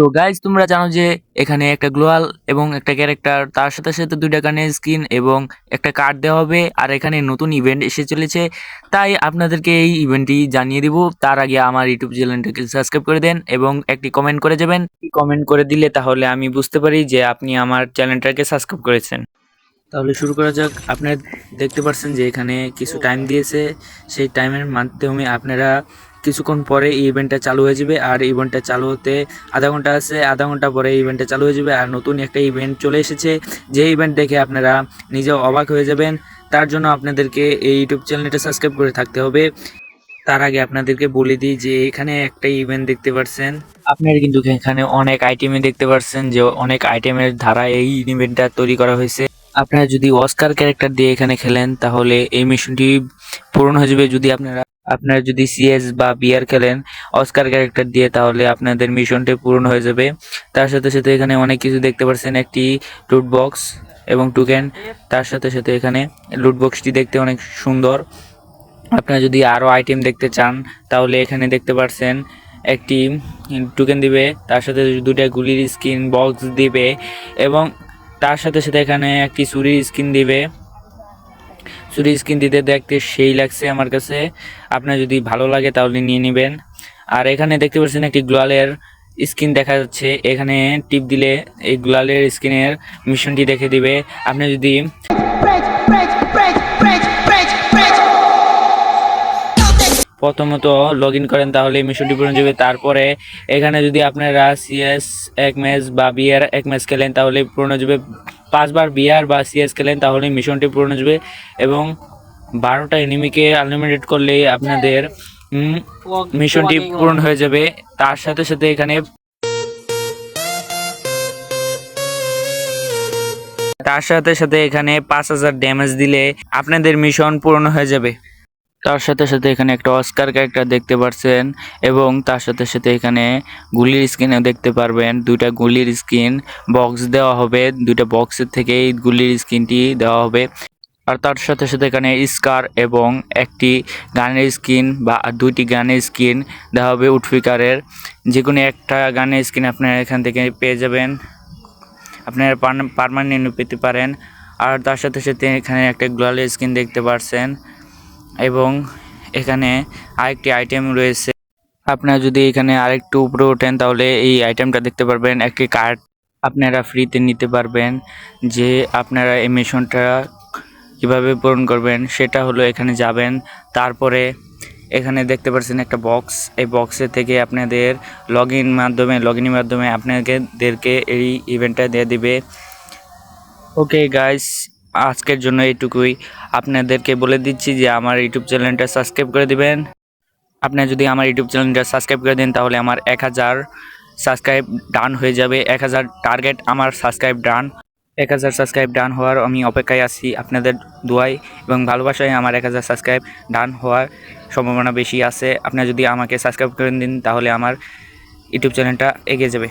তো গাইজ তোমরা জানো যে এখানে একটা গ্লোয়াল এবং একটা ক্যারেক্টার তার সাথে সাথে দুইটা গানের স্কিন এবং একটা কার্ড দেওয়া হবে আর এখানে নতুন ইভেন্ট এসে চলেছে। তাই আপনাদেরকে এই ইভেন্টটি জানিয়ে দিব। তার আগে আমার ইউটিউব চ্যানেলটাকে সাবস্ক্রাইব করে দেন এবং একটি কমেন্ট করে যাবেন। কমেন্ট করে দিলে তাহলে আমি বুঝতে পারি যে আপনি আমার চ্যানেলটাকে সাবস্ক্রাইব করেছেন। তাহলে শুরু করা যাক। আপনারা দেখতে পাচ্ছেন যে এখানে কিছু টাইম দিয়েছে। সেই টাইমের মাধ্যমে আপনারা কিছুক্ষণ পরে এই ইভেন্টটা চালু হয়ে যাবে। আর ইভেন্টটা চালু হতে আধা ঘণ্টা আছে, আধা ঘণ্টা পরে ইভেন্টটা চালু হয়ে যাবে। আর নতুন একটা ইভেন্ট চলে এসেছে। যে ইভেন্ট দেখে আপনারা নিজেও অবাক হয়ে যাবেন, তার জন্য আপনাদেরকে এই ইউটিউব চ্যানেলটা সাবস্ক্রাইব করে থাকতে হবে। তার আগে আপনাদেরকে বলে দিই যে, এখানে একটা ইভেন্ট দেখতে পাচ্ছেন আপনারা কিন্তু এখানে অনেক আইটেমে দেখতে পাচ্ছেন যে, অনেক আইটেমের ধারা এই ইভেন্টটা তৈরি করা হয়েছে। আপনারা যদি অস্কার ক্যারেক্টার দিয়ে এখানে খেলেন, তাহলে এই মিশনটি পূরণ হয়ে যাবে। যদি আপনারা আপনারা যদি সিএস বা বিআর খেলেন অস্কার ক্যারেক্টার দিয়ে, তাহলে আপনাদের মিশনটি পূরণ হয়ে যাবে। তার সাথে সাথে এখানে অনেক কিছু দেখতে পাচ্ছেন একটি লুট বক্স এবং টুকেন তার সাথে সাথে এখানে লুট বক্সটি দেখতে অনেক সুন্দর। আপনারা যদি আরও আইটেম দেখতে চান, তাহলে এখানে দেখতে পাচ্ছেন একটি টুকেন দিবে। তার সাথে দুটা গুলির স্কিন বক্স দিবে এবং তার সাথে সাথে এখানে একটি চুরির স্কিন দিবে। চুরির স্কিন দিতে দেখতে সেই লাগছে আমার কাছে। আপনার যদি ভালো লাগে তাহলে নিয়ে নেবেন। আর এখানে দেখতে পাচ্ছেন একটি গ্লোয়ালের স্কিন দেখা যাচ্ছে। এখানে টিপ দিলে এই গ্লোয়ালের স্কিনের মিশনটি দেখে দিবে। আপনি যদি. প্রথমত লগ ইন করেন তাহলে মিশনটি পূরণ যাবে। তারপরে এখানে যদি আপনারা সিএস এক ম্যাচ বা বিআর এক ম্যাচ খেলেন তাহলে পূরণ যাবে পাঁচবার বিআর বা সিএস খেলেন, তাহলে মিশনটি পূরণ যাবে। এবং বারোটা এনিমিকে আনলিমিটেড করলে আপনাদের মিশনটি পূরণ হয়ে যাবে। তার সাথে সাথে এখানে তার সাথে সাথে এখানে পাঁচ হাজার ড্যামেজ দিলে আপনাদের মিশন পূরণ হয়ে যাবে। তার সাথে সাথে এখানে একটা অস্কার ক্যারেক্টার দেখতে পারছেন এবং তার সাথে সাথে এখানে গুলির স্কিনও দেখতে পারবেন। দুইটা গুলির স্কিন বক্স দেওয়া হবে। দুইটা বক্সের থেকে এই গুলির স্কিনটি দেওয়া হবে। আর তার সাথে সাথে এখানে স্কার এবং একটি গানের স্কিন বা দুইটি গানের স্কিন দেওয়া হবে উঠফিকারের। যে কোনো একটা গানের স্কিন আপনারা এখান থেকে পেয়ে যাবেন। আপনারা পারমানেন্ট পেতে পারেন। আর তার সাথে সাথে এখানে একটা গ্লোয়ালের স্কিন দেখতে পাচ্ছেন এবং এখানে আরেকটি আইটেম রয়েছে। আপনারা যদি এখানে আরেকটু উপরে ওঠেন, তাহলে এই আইটেমটা দেখতে পারবেন, একটি কার্ড আপনারা ফ্রিতে নিতে পারবেন। যে আপনারা এই মিশনটা কীভাবে পূরণ করবেন, সেটা হলো এখানে যাবেন। তারপরে এখানে দেখতে পাচ্ছেন একটা বক্স এই বক্সে থেকে আপনাদের লগ ইন মাধ্যমে লগ ইনের মাধ্যমে আপনাদেরকে এই ইভেন্টটা দিয়ে দিবে। ওকে গাইস আজকের জন্য এইটুকুই। আপনাদেরকে বলে দিচ্ছি যে আমার ইউটিউব চ্যানেলটা সাবস্ক্রাইব করে দিবেন। আপনি যদি আমার ইউটিউব চ্যানেলটা সাবস্ক্রাইব করে দেন, তাহলে আমার এক হাজার সাবস্ক্রাইব ডান হয়ে যাবে। এক হাজার টার্গেট আমার সাবস্ক্রাইব ডান। এক হাজার সাবস্ক্রাইব ডান হওয়ার আমি অপেক্ষায় আছি আপনাদের দোয়াই এবং ভালোবাসায় আমার এক হাজার সাবস্ক্রাইব ডান হওয়ার সম্ভাবনা বেশি আছে। আপনি যদি আমাকে সাবস্ক্রাইব করে দিন, তাহলে আমার ইউটিউব চ্যানেলটা এগিয়ে যাবে।